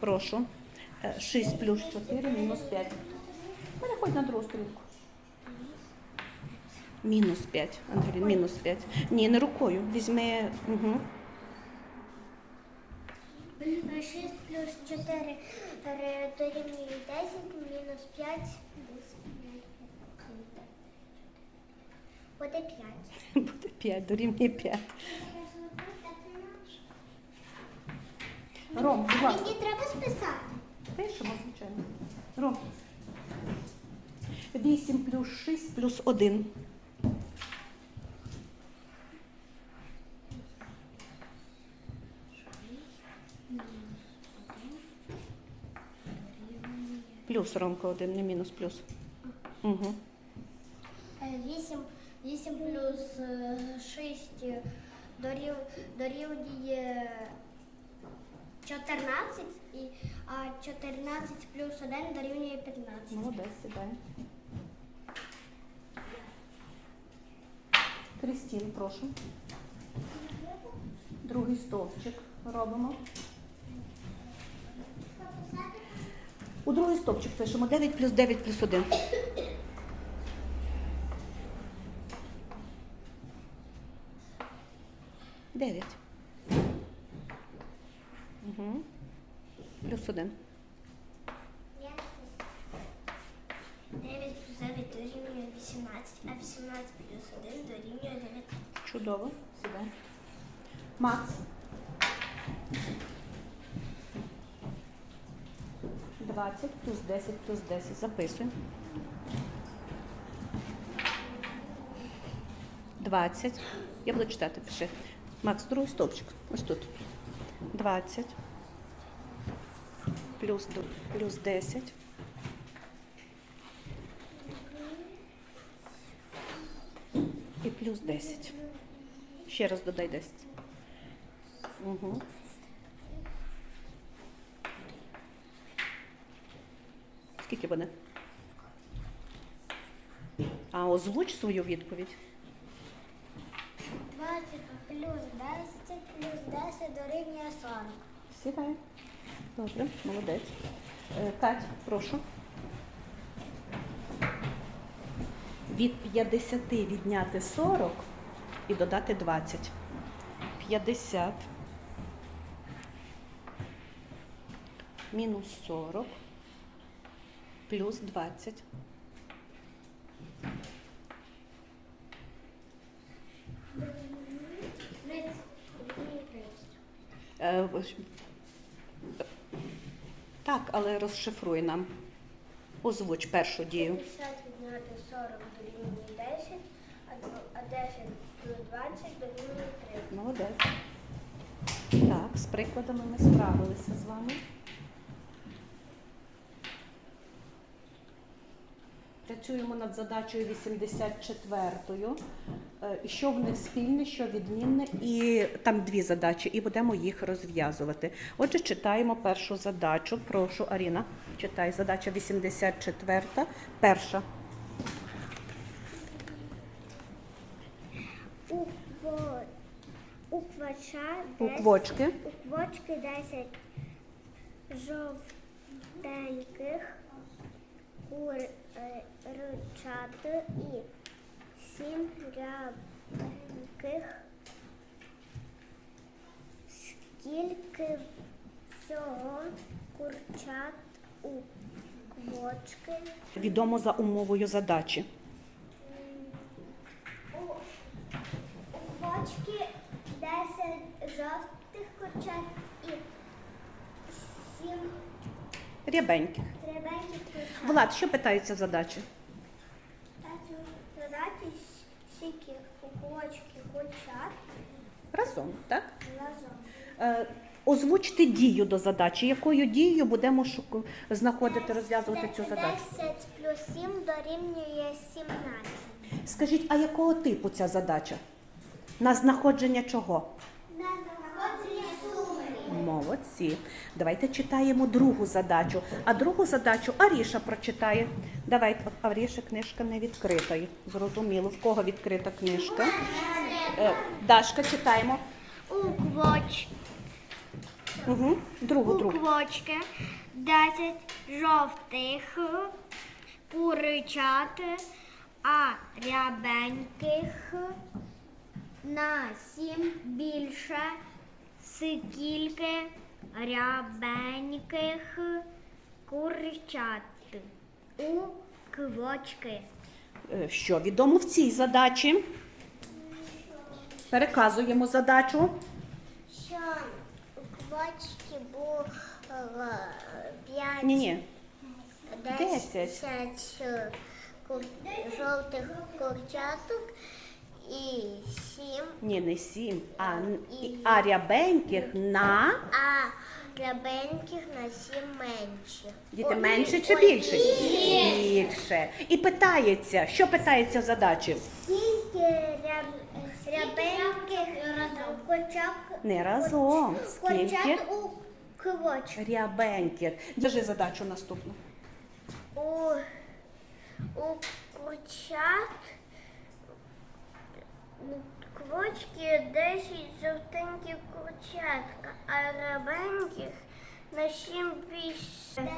Прошу. Е, 6 плюс 4 мінус 5. Переходь на другу сторінку. Мінус 5, Ангелін, мінус 5. Ні, не рукою. Візьми. Угу. 6 плюс 4 дорівнює 10, мінус 5, 10, буде 5. Буде 5, дорівнює 5. Ром, будь ласка. Мені треба списати. Пишемо, звичайно. Ром. 8 плюс 6 плюс 1. Плюс, Ромка, один, не мінус, плюс. Угу. 8, 8 плюс 6 дорів, дорівнює 14, і, а 14 плюс 1 дорівнює 15. Молодець, сідай. Крістін, прошу. Другий стовпчик робимо. У другий стовпчик пишемо 9 плюс 9 плюс 1. Дев'ять. Угу. Плюс один. 9 плюс 9 дорівнює 18, а 18 плюс 1 дорівнює 19. Чудово. Сідай. Макс. Двадцять плюс десять плюс десять. Записуй. Двадцять. Я буду читати, пиши. Макс, другий стовпчик. Ось тут. Двадцять. Плюс, плюс десять. І плюс 10. Ще раз додай 10. Угу. Скільки буде? А озвуч свою відповідь. 20 плюс 10 плюс 10 дорівнює 40. Сідай. Добре, молодець. Е, Кать, прошу. Від 50 відняти 40 і додати 20. 50 мінус 40 плюс 20. Так, але розшифруй нам. Озвуч першу дію. 50 відняти 40 дорівнює 10, а дв- а 10 плюс 20 дорівнює 3. Молодець. Так, з прикладами ми справилися з вами. Працюємо над задачею 84-ю. Е, Що в них спільне, що відмінне, і там дві задачі, і будемо їх розв'язувати. Отже, читаємо першу задачу. Прошу, Аріна, читай. Задача 84, перша. У, у квача У квочки. у квочки 10 жовтеньких курчат і 7 рябеньких. Скільки всього курчат у квочки? Відомо за умовою задачі. У, квочки 10 жовтих курчат і 7 Рябеньких. Влад, що питається в задачі? Скільки у квочки курчат Разом, так? разом. Е, озвучте дію до задачі. Якою дією будемо шуку- знаходити, розв'язувати цю задачу? 10 плюс 7 дорівнює 17. Скажіть, а якого типу ця задача? На знаходження чого? На. Молодці. Давайте читаємо другу задачу. А другу задачу Аріша прочитає. Давайте, Аріша, книжка не відкрита. Зрозуміло, в кого відкрита книжка? Е, Дашка, читаємо. У квоч. Угу. Другу, другу. квочки, 10 жовтих куричат, а рябеньких на 7 більше, скільки рябеньких курчат у квочки. Е, Що відомо в цій задачі? Переказуємо задачу. Що у квочки було 5 Ні, ні. Десять Десять. е, жовтих курчаток і сім, Ні, не сім, а, і- а рябеньких на а рябеньких на сім менше. діти Ой, менше чи ой, більше? ні. Більше. І питається, що питається в задачі? Скільки ряб... рябеньких курчат, Не разом. Скільки курчат у квочці? рябеньких? Держи задачу наступну. У, у курчат квочки 10 жовтеньких курчатка, а рабеньких на 7 більше.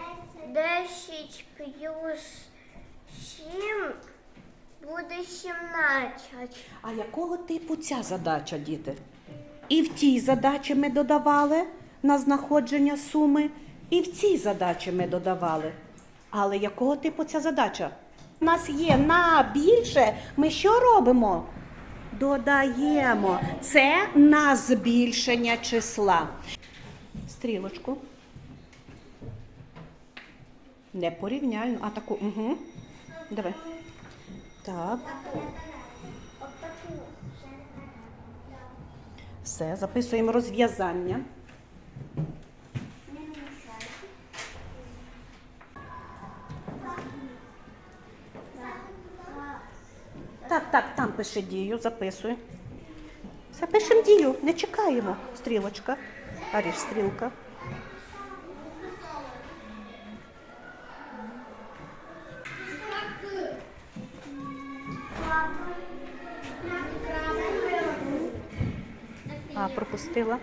10 плюс 7 буде 17. А якого типу ця задача, діти? І в тій задачі ми додавали на знаходження суми, і в цій задачі ми додавали. Але якого типу ця задача? У нас є на більше. Ми що робимо? Додаємо. Це на збільшення числа. Стрілочку. Не порівняльно, а таку. Угу. Давай. Так. Все, записуємо розв'язання. Так, там пиши дію, записуй. Все, пишемо дію, не чекаємо. Стрілочка. Аріш, стрілка. А, пропустила.